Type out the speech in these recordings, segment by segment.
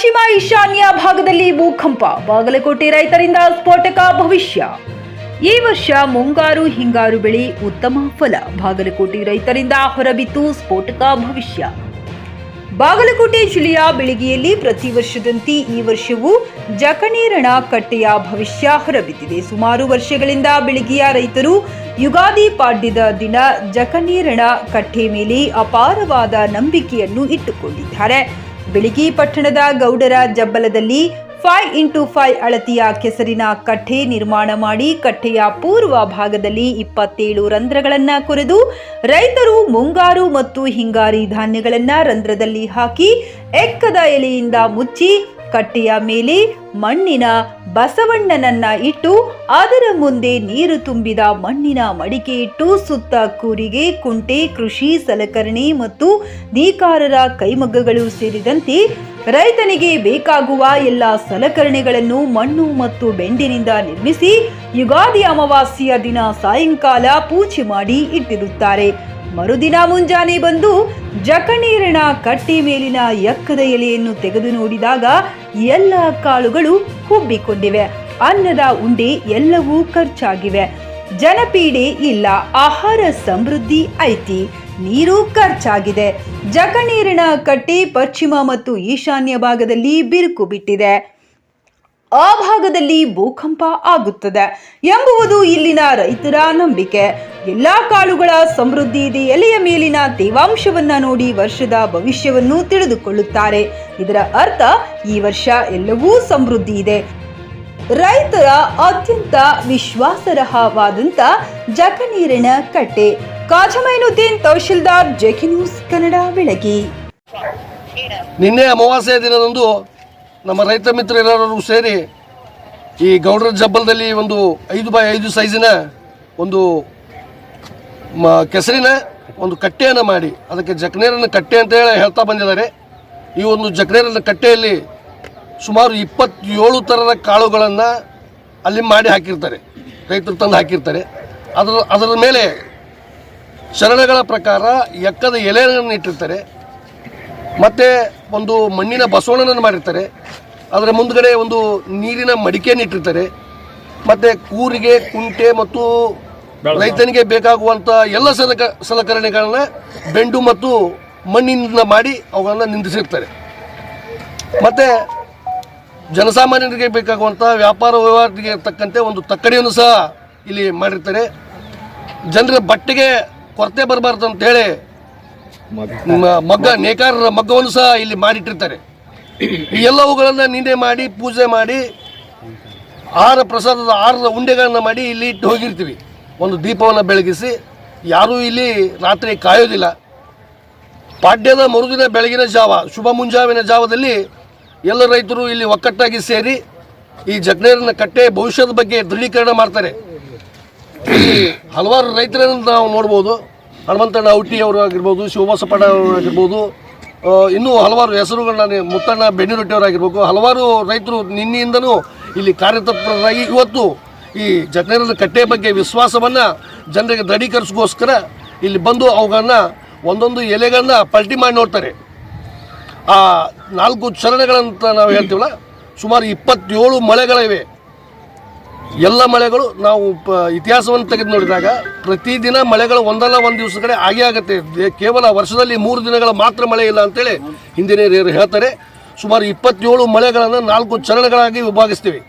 ಪಶ್ಚಿಮ ಈಶಾನ್ಯ ಭಾಗದಲ್ಲಿ ಭೂಕಂಪ, ಬಾಗಲಕೋಟೆ ರೈತರಿಂದ ಸ್ಫೋಟಕ ಭವಿಷ್ಯ. ಈ ವರ್ಷ ಮುಂಗಾರು ಹಿಂಗಾರು ಬೆಳೆ ಉತ್ತಮ ಫಲ, ಬಾಗಲಕೋಟೆ ರೈತರಿಂದ ಹೊರಬಿತ್ತು ಸ್ಫೋಟಕ ಭವಿಷ್ಯ. ಬಾಗಲಕೋಟೆ ಜಿಲ್ಲೆಯ ಬೆಳಗ್ಗೆಯಲ್ಲಿ ಪ್ರತಿ ವರ್ಷದಂತೆ ಈ ವರ್ಷವೂ ಜಕಣೀರಣ ಕಟ್ಟೆಯ ಭವಿಷ್ಯ ಹೊರಬಿದ್ದಿದೆ. ಸುಮಾರು ವರ್ಷಗಳಿಂದ ಬೆಳಗ್ಗೆಯ ರೈತರು ಯುಗಾದಿ ಪಾಡ್ಯದ ದಿನ ಜಕಣೀರಣ ಕಟ್ಟೆ ಮೇಲೆ ಅಪಾರವಾದ ನಂಬಿಕೆಯನ್ನು ಇಟ್ಟುಕೊಂಡಿದ್ದಾರೆ. ಬೆಳಗಿ ಪಟ್ಟಣದ ಗೌಡರ ಜಬ್ಬಲದಲ್ಲಿ ಫೈವ್ ಇಂಟು ಫೈವ್ ಅಳತಿಯ ಕೆಸರಿನ ಕಟ್ಟೆ ನಿರ್ಮಾಣ ಮಾಡಿ ಕಟ್ಟೆಯ ಪೂರ್ವ ಭಾಗದಲ್ಲಿ ಇಪ್ಪತ್ತೇಳು ರಂಧ್ರಗಳನ್ನು ಕೊರೆದು ರೈತರು ಮುಂಗಾರು ಮತ್ತು ಹಿಂಗಾರಿ ಧಾನ್ಯಗಳನ್ನು ರಂಧ್ರದಲ್ಲಿ ಹಾಕಿ ಎಕ್ಕದ ಎಲೆಯಿಂದ ಮುಚ್ಚಿ ಕಟ್ಟೆಯ ಮೇಲೆ ಮಣ್ಣಿನ ಬಸವಣ್ಣನನ್ನ ಇಟ್ಟು ಅದರ ಮುಂದೆ ನೀರು ತುಂಬಿದ ಮಣ್ಣಿನ ಮಡಿಕೆ ಇಟ್ಟು ಸುತ್ತ ಕೂರಿಗೆ, ಕುಂಟೆ, ಕೃಷಿ, ಸಲಕರಣೆ ಮತ್ತು ನೇಕಾರರ ಕೈಮಗ್ಗಗಳು ಸೇರಿದಂತೆ ರೈತನಿಗೆ ಬೇಕಾಗುವ ಎಲ್ಲ ಸಲಕರಣೆಗಳನ್ನು ಮಣ್ಣು ಮತ್ತು ಬೆಂಡಿನಿಂದ ನಿರ್ಮಿಸಿ ಯುಗಾದಿ ಅಮಾವಾಸ್ಯೆಯ ದಿನ ಸಾಯಂಕಾಲ ಪೂಜೆ ಮಾಡಿ ಇಟ್ಟಿರುತ್ತಾರೆ. ಮರುದಿನ ಮುಂಜಾನೆ ಬಂದು ಜಕಣೀರಣ ಕಟ್ಟೆ ಮೇಲಿನ ಎಕ್ಕದ ಎಲೆಯನ್ನು ತೆಗೆದು ನೋಡಿದಾಗ ಎಲ್ಲ ಕಾಳುಗಳು ಹುಬ್ಬಿಕೊಂಡಿವೆ ಅನ್ನದ ಉಂಡೆ ಎಲ್ಲವೂ ಖರ್ಚಾಗಿವೆ. ಜನಪೀಡೆ ಇಲ್ಲ, ಆಹಾರ ಸಮೃದ್ಧಿ ಐತಿ. ನೀರು ಖರ್ಚಾಗಿದೆ. ಜಕಣೀರಿನ ಕಟ್ಟೆ ಪಶ್ಚಿಮ ಮತ್ತು ಈಶಾನ್ಯ ಭಾಗದಲ್ಲಿ ಬಿರುಕು ಬಿಟ್ಟಿದೆ. ಆ ಭಾಗದಲ್ಲಿ ಭೂಕಂಪ ಆಗುತ್ತದೆ ಎಂಬುವುದು ಇಲ್ಲಿನ ರೈತರ ನಂಬಿಕೆ. ಎಲ್ಲಾ ಕಾಳುಗಳ ಸಮೃದ್ಧಿ ಇದೆ. ಎಲೆಯ ಮೇಲಿನ ತೇವಾಂಶವನ್ನ ನೋಡಿ ವರ್ಷದ ಭವಿಷ್ಯವನ್ನು ತಿಳಿದುಕೊಳ್ಳುತ್ತಾರೆ. ಇದರ ಅರ್ಥ ಈ ವರ್ಷ ಎಲ್ಲವೂ ಸಮೃದ್ಧಿ ಇದೆ. ರೈತರ ಅತ್ಯಂತ ವಿಶ್ವಾಸಾರ್ಹವಾದಂತ ಜಕನೀರಿನ ಕಟ್ಟೆ. Kajamainuddin tahsildar JK news Kannada Belagi. ನಿನ್ನೆ ಅಮಾವಾಸ್ಯ ದಿನದಂದು ನಮ್ಮ ರೈತ ಮಿತ್ರರೆಲ್ಲರೂ ಸೇರಿ ಈ ಗೌಡರ ಜಬ್ಬಲದಲ್ಲಿ ಒಂದು ಐದು ಬೈ ಐದು ಸೈಜಿನ ಒಂದು ಮ, ಕೆಸರಿನ ಒಂದು ಕಟ್ಟೆಯನ್ನು ಮಾಡಿ. ಅದಕ್ಕೆ ಜಕನೇರನ ಕಟ್ಟೆ ಅಂತ ಹೇಳಿ ಹೇಳ್ತಾ ಬಂದಿದ್ದಾರೆ. ಈ ಒಂದು ಜಕ್ನೇರನ ಕಟ್ಟೆಯಲ್ಲಿ ಸುಮಾರು ಇಪ್ಪತ್ತೇಳು ಥರದ ಕಾಳುಗಳನ್ನು ಅಲ್ಲಿ ಮಾಡಿ ಹಾಕಿರ್ತಾರೆ. ರೈತರು ತಂದು ಹಾಕಿರ್ತಾರೆ. ಅದರ ಅದರ ಮೇಲೆ ಶರಣಗಳ ಪ್ರಕಾರ ಎಕ್ಕದ ಎಲೆಗಳನ್ನು ಇಟ್ಟಿರ್ತಾರೆ. ಮತ್ತು ಒಂದು ಮಣ್ಣಿನ ಬಸವಣ್ಣನನ್ನು ಮಾಡಿರ್ತಾರೆ. ಅದರ ಮುಂದ್ಗಡೆ ಒಂದು ನೀರಿನ ಮಡಿಕೆಯನ್ನು ಇಟ್ಟಿರ್ತಾರೆ. ಮತ್ತು ಕೂರಿಗೆ ಕುಂಟೆ ಮತ್ತು ರೈತನಿಗೆ ಬೇಕಾಗುವಂಥ ಎಲ್ಲ ಸಲಕ ಸಲಕರಣೆಗಳನ್ನ ಬೆಂಡು ಮತ್ತು ಮಣ್ಣಿನಿಂದ ಮಾಡಿ ಅವುಗಳನ್ನು ನಿಂದಿಸಿರ್ತಾರೆ. ಮತ್ತು ಜನಸಾಮಾನ್ಯರಿಗೆ ಬೇಕಾಗುವಂಥ ವ್ಯಾಪಾರ ವ್ಯವಹಾರಕ್ಕೆ ತಕ್ಕಂತೆ ಒಂದು ತಕ್ಕಡಿಯನ್ನು ಸಹ ಇಲ್ಲಿ ಮಾಡಿರ್ತಾರೆ. ಜನರ ಬಟ್ಟೆಗೆ ಕೊರತೆ ಬರಬಾರ್ದು ಅಂತ ಹೇಳಿ ಮ- ಮಗ್ಗ ನೇಕಾರರ ಮಗ್ಗವನ್ನು ಸಹ ಇಲ್ಲಿ ಮಾಡಿಟ್ಟಿರ್ತಾರೆ. ಈ ಎಲ್ಲವುಗಳನ್ನು ನಿನ್ನೆ ಮಾಡಿ, ಪೂಜೆ ಮಾಡಿ, ಆಹಾರ ಪ್ರಸಾದದ ಆಹಾರದ ಉಂಡೆಗಳನ್ನು ಮಾಡಿ ಇಲ್ಲಿ ಇಟ್ಟು ಹೋಗಿರ್ತೀವಿ. ಒಂದು ದೀಪವನ್ನು ಬೆಳಗಿಸಿ. ಯಾರೂ ಇಲ್ಲಿ ರಾತ್ರಿ ಕಾಯೋದಿಲ್ಲ. ಪಾಡ್ಯದ ಮರುದಿನ ಬೆಳಗಿನ ಜಾವ, ಶುಭ ಮುಂಜಾವಿನ ಜಾವದಲ್ಲಿ ಎಲ್ಲ ರೈತರು ಇಲ್ಲಿ ಒಕ್ಕಟ್ಟಾಗಿ ಸೇರಿ ಈ ಜಗ್ನೇರನ ಕಟ್ಟೆ ಭವಿಷ್ಯದ ಬಗ್ಗೆ ದೃಢೀಕರಣ ಮಾಡ್ತಾರೆ. ಹಲವಾರು ರೈತರನ್ನು ನಾವು ನೋಡ್ಬೋದು. ಹನುಮಂತಣ್ಣ ಔಟಿ ಅವರು ಆಗಿರ್ಬೋದು ಶಿವಬಸಪ್ಪಣ್ಣ ಅವರಾಗಿರ್ಬೋದು ಇನ್ನೂ ಹಲವಾರು ಹೆಸರುಗಳನ್ನ ಮುತ್ತಣ್ಣ ಬೆನ್ನಿರೊಟ್ಟಿ ಅವರಾಗಿರ್ಬೇಕು. ಹಲವಾರು ರೈತರು ನಿನ್ನೆಯಿಂದನೂ ಇಲ್ಲಿ ಕಾರ್ಯತತ್ಪರರಾಗಿ ಇವತ್ತು ಈ ಜನರದ ಕಟ್ಟೆ ಬಗ್ಗೆ ವಿಶ್ವಾಸವನ್ನು ಜನರಿಗೆ ದೃಢೀಕರಿಸೋಸ್ಕರ ಇಲ್ಲಿ ಬಂದು ಅವುಗಳನ್ನು ಒಂದೊಂದು ಎಲೆಗಳನ್ನ ಪಲ್ಟಿ ಮಾಡಿ ನೋಡ್ತಾರೆ. ಆ ನಾಲ್ಕು ಚರಣಗಳಂತ ನಾವು ಹೇಳ್ತೀವಲ್ಲ, ಸುಮಾರು ಇಪ್ಪತ್ತೇಳು ಮಳೆಗಳಿವೆ. ಎಲ್ಲ ಮಳೆಗಳು ನಾವು ಪ ಇತಿಹಾಸವನ್ನು ತೆಗೆದು ನೋಡಿದಾಗ ಪ್ರತಿದಿನ ಮಳೆಗಳು ಒಂದಲ್ಲ ಒಂದು ದಿವಸ ಕಡೆ ಆಗೇ ಆಗುತ್ತೆ. ಕೇವಲ ವರ್ಷದಲ್ಲಿ ಮೂರು ದಿನಗಳ ಮಾತ್ರ ಮಳೆ ಇಲ್ಲ ಅಂತೇಳಿ ಹಿಂದಿನ ಹೇಳ್ತಾರೆ. ಸುಮಾರು ಇಪ್ಪತ್ತೇಳು ಮಳೆಗಳನ್ನು ನಾಲ್ಕು ಚರಣಗಳಾಗಿ ವಿಭಾಗಿಸ್ತೀವಿ.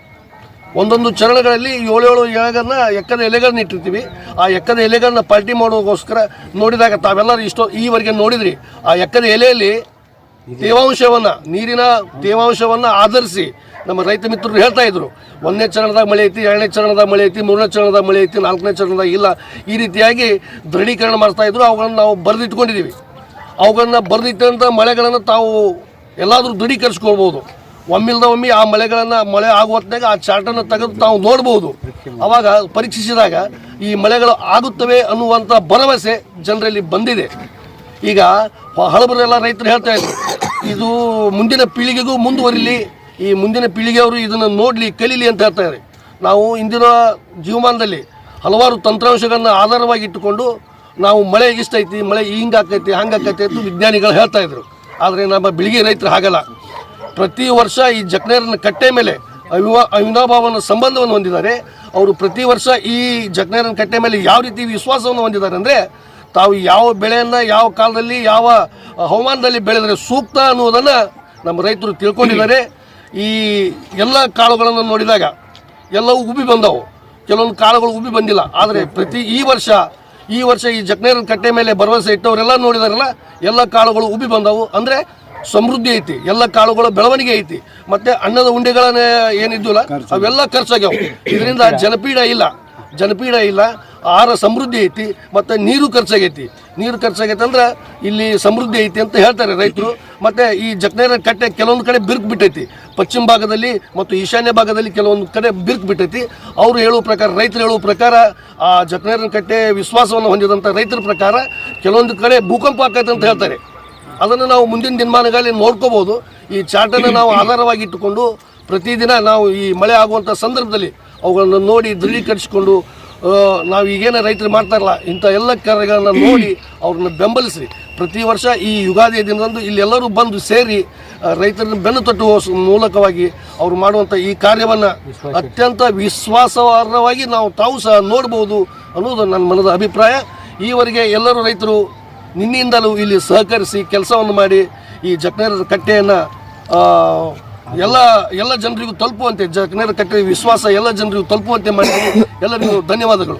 ಒಂದೊಂದು ಚರಣಗಳಲ್ಲಿ ಏಳೇಳು ಎಳೆಗಳನ್ನ ಎಕ್ಕದ ಎಲೆಗಳನ್ನ ಇಟ್ಟಿರ್ತೀವಿ. ಆ ಎಕ್ಕದ ಎಲೆಗಳನ್ನ ಪಾರ್ಟಿ ಮಾಡೋಕ್ಕೋಸ್ಕರ ನೋಡಿದಾಗ ತಾವೆಲ್ಲರೂ ಇಷ್ಟೋ ಈವರೆಗೆ ನೋಡಿದ್ರಿ. ಆ ಎಕ್ಕದ ಎಲೆಯಲ್ಲಿ ತೇವಾಂಶವನ್ನು, ನೀರಿನ ತೇವಾಂಶವನ್ನು ಆಧರಿಸಿ ನಮ್ಮ ರೈತ ಮಿತ್ರರು ಹೇಳ್ತಾ ಇದ್ರು, ಒಂದನೇ ಚರಣದಾಗ ಮಳೆ ಐತಿ, ಎರಡನೇ ಚರಣದಾಗ ಮಳೆ ಐತಿ, ಮೂರನೇ ಚರಣದಾಗ ಮಳೆ ಐತಿ, ನಾಲ್ಕನೇ ಚರಣದಾಗ ಇಲ್ಲ. ಈ ರೀತಿಯಾಗಿ ದೃಢೀಕರಣ ಮಾಡ್ತಾ ಇದ್ರು, ಅವುಗಳನ್ನು ನಾವು ಬರೆದಿಟ್ಕೊಂಡಿದ್ದೀವಿ ಅವುಗಳನ್ನ ಬರೆದಿಟ್ಟಂಥ ಮಳೆಗಳನ್ನು ತಾವು ಎಲ್ಲಾದರೂ ದೃಢೀಕರಿಸ್ಕೊಳ್ಬೋದು. ಒಮ್ಮಿಲ್ದ ಒಮ್ಮೆ ಆ ಮಳೆಗಳನ್ನು ಮಳೆ ಆಗುವ ಆ ಚಾರ್ಟನ್ನು ತೆಗೆದು ತಾವು ನೋಡ್ಬೋದು. ಅವಾಗ ಪರೀಕ್ಷಿಸಿದಾಗ ಈ ಮಳೆಗಳು ಆಗುತ್ತವೆ ಅನ್ನುವಂಥ ಭರವಸೆ ಜನರಲ್ಲಿ ಬಂದಿದೆ. ಈಗ ಹಳಬರೆಲ್ಲ ರೈತರು ಹೇಳ್ತಾ ಇದ್ರು, ಇದು ಮುಂದಿನ ಪೀಳಿಗೆಗೂ ಮುಂದುವರಿಲಿ ಈ ಮುಂದಿನ ಪೀಳಿಗೆಯವರು ಇದನ್ನು ನೋಡಲಿ, ಕಲೀಲಿ ಅಂತ ಹೇಳ್ತಾರೆ. ನಾವು ಇಂದಿನ ಜೀವಮಾನದಲ್ಲಿ ಹಲವಾರು ತಂತ್ರಾಂಶಗಳನ್ನು ಆಧಾರವಾಗಿ ಇಟ್ಟುಕೊಂಡು ನಾವು ಮಳೆ ಇಷ್ಟೈತಿ ಮಳೆ ಹಿಂಗೆ ಆಕೈತಿ ಹಂಗೆ ಆಕೈತಿ ಅಂತ ವಿಜ್ಞಾನಿಗಳು ಹೇಳ್ತಾ ಇದ್ರು. ಆದರೆ ನಮ್ಮ ಬಿಳಿಗೆ ರೈತರು ಹಾಗಲ್ಲ. ಪ್ರತಿ ವರ್ಷ ಈ ಜಕ್ನೇರನ ಕಟ್ಟೆ ಮೇಲೆ ಅವಿವಾ, ಅವಿನಾಭಾವನ ಸಂಬಂಧವನ್ನು ಹೊಂದಿದ್ದಾರೆ. ಅವರು ಪ್ರತಿ ವರ್ಷ ಈ ಜಕ್ನೇರನ ಕಟ್ಟೆ ಮೇಲೆ ಯಾವ ರೀತಿ ವಿಶ್ವಾಸವನ್ನು ಹೊಂದಿದ್ದಾರೆ ಅಂದರೆ ತಾವು ಯಾವ ಬೆಳೆಯನ್ನು, ಯಾವ ಕಾಲದಲ್ಲಿ, ಯಾವ ಹವಾಮಾನದಲ್ಲಿ ಬೆಳೆದರೆ ಸೂಕ್ತ ಅನ್ನುವುದನ್ನು ನಮ್ಮ ರೈತರು ತಿಳ್ಕೊಂಡಿದ್ದಾರೆ. ಈ ಎಲ್ಲ ಕಾಳುಗಳನ್ನು ನೋಡಿದಾಗ ಎಲ್ಲವೂ ಉಬ್ಬಿ ಬಂದವು. ಕೆಲವೊಂದು ಕಾಳುಗಳು ಉಬ್ಬಿ ಬಂದಿಲ್ಲ. ಆದರೆ ಪ್ರತಿ ಈ ವರ್ಷ ಈ ವರ್ಷ ಈ ಜಗ್ನೇರ ಕಟ್ಟೆ ಮೇಲೆ ಭರವಸೆ ಇಟ್ಟವರೆಲ್ಲ ನೋಡಿದಾರಲ್ಲ ಎಲ್ಲ ಕಾಳುಗಳು ಉಬ್ಬಿ ಬಂದವು. ಅಂದರೆ ಸಮೃದ್ಧಿ ಐತಿ. ಎಲ್ಲ ಕಾಳುಗಳ ಬೆಳವಣಿಗೆ ಐತಿ. ಮತ್ತೆ ಅನ್ನದ ಉಂಡೆಗಳನ್ನ ಏನಿದ್ವಲ್ಲ ಅವೆಲ್ಲ ಖರ್ಚಾಗ್ಯಾವ. ಇದರಿಂದ ಜನಪೀಡ ಇಲ್ಲ. ಜನಪೀಡ ಇಲ್ಲ. ಆಹಾರ ಸಮೃದ್ಧಿ ಐತಿ. ಮತ್ತು ನೀರು ಖರ್ಚಾಗೈತಿ. ನೀರು ಖರ್ಚಾಗೈತೆ ಅಂದ್ರೆ ಇಲ್ಲಿ ಸಮೃದ್ಧಿ ಐತಿ ಅಂತ ಹೇಳ್ತಾರೆ ರೈತರು. ಮತ್ತು ಈ ಜಕ್ನೇರ ಕಟ್ಟೆ ಕೆಲವೊಂದು ಕಡೆ ಬಿರುಕು ಬಿಟ್ಟೈತಿ. ಪಶ್ಚಿಮ ಭಾಗದಲ್ಲಿ ಮತ್ತು ಈಶಾನ್ಯ ಭಾಗದಲ್ಲಿ ಕೆಲವೊಂದು ಕಡೆ ಬಿರುಕು ಬಿಟ್ಟೈತಿ. ಅವರು ಹೇಳುವ ಪ್ರಕಾರ, ರೈತರು ಹೇಳುವ ಪ್ರಕಾರ, ಆ ಜಕ್ನೇರನ ಕಟ್ಟೆ ವಿಶ್ವಾಸವನ್ನು ಹೊಂದಿದಂಥ ರೈತರ ಪ್ರಕಾರ ಕೆಲವೊಂದು ಕಡೆ ಭೂಕಂಪ ಆಗ್ತೈತೆ ಅಂತ ಹೇಳ್ತಾರೆ. ಅದನ್ನು ನಾವು ಮುಂದಿನ ದಿನಮಾನಗಳಲ್ಲಿ ನೋಡ್ಕೋಬೋದು ಈ ಚಾರ್ಟನ್ನು ನಾವು ಆಧಾರವಾಗಿ ಇಟ್ಟುಕೊಂಡು ಪ್ರತಿದಿನ ನಾವು ಈ ಮಳೆ ಆಗುವಂಥ ಸಂದರ್ಭದಲ್ಲಿ ಅವುಗಳನ್ನು ನೋಡಿ ದೃಢೀಕರಿಸಿಕೊಂಡು ನಾವು ಈಗೇನು ರೈತರು ಮಾಡ್ತಾರಲ್ಲ, ಇಂಥ ಎಲ್ಲ ಕಾರ್ಯಗಳನ್ನು ನೋಡಿ ಅವ್ರನ್ನ ಬೆಂಬಲಿಸಿ ಪ್ರತಿ ವರ್ಷ ಈ ಯುಗಾದಿ ದಿನದಂದು ಇಲ್ಲೆಲ್ಲರೂ ಬಂದು ಸೇರಿ ರೈತರನ್ನು ಬೆನ್ನು ತಟ್ಟುವ ಮೂಲಕವಾಗಿ ಅವರು ಮಾಡುವಂಥ ಈ ಕಾರ್ಯವನ್ನು ಅತ್ಯಂತ ವಿಶ್ವಾಸಾರ್ಹವಾಗಿ ನಾವು ತಾವು ಸಹ ನೋಡ್ಬೋದು ಅನ್ನೋದು ನನ್ನ ಮನದ ಅಭಿಪ್ರಾಯ. ಈವರೆಗೆ ಎಲ್ಲರೂ ರೈತರು ನಿನ್ನೆಯಿಂದಲೂ ಇಲ್ಲಿ ಸಹಕರಿಸಿ ಕೆಲಸವನ್ನು ಮಾಡಿ ಈ ಜಕ್ನೇರ ಕಟ್ಟೆಯನ್ನು ಎಲ್ಲ ಎಲ್ಲ ಜನರಿಗೂ ತಲುಪುವಂತೆ ಜಕ್ನೇರ ಕಟ್ಟೆ ವಿಶ್ವಾಸ ಎಲ್ಲ ಜನರಿಗೂ ತಲುಪುವಂತೆ ಮಾಡಿ ಎಲ್ಲರಿಗೂ ಧನ್ಯವಾದಗಳು.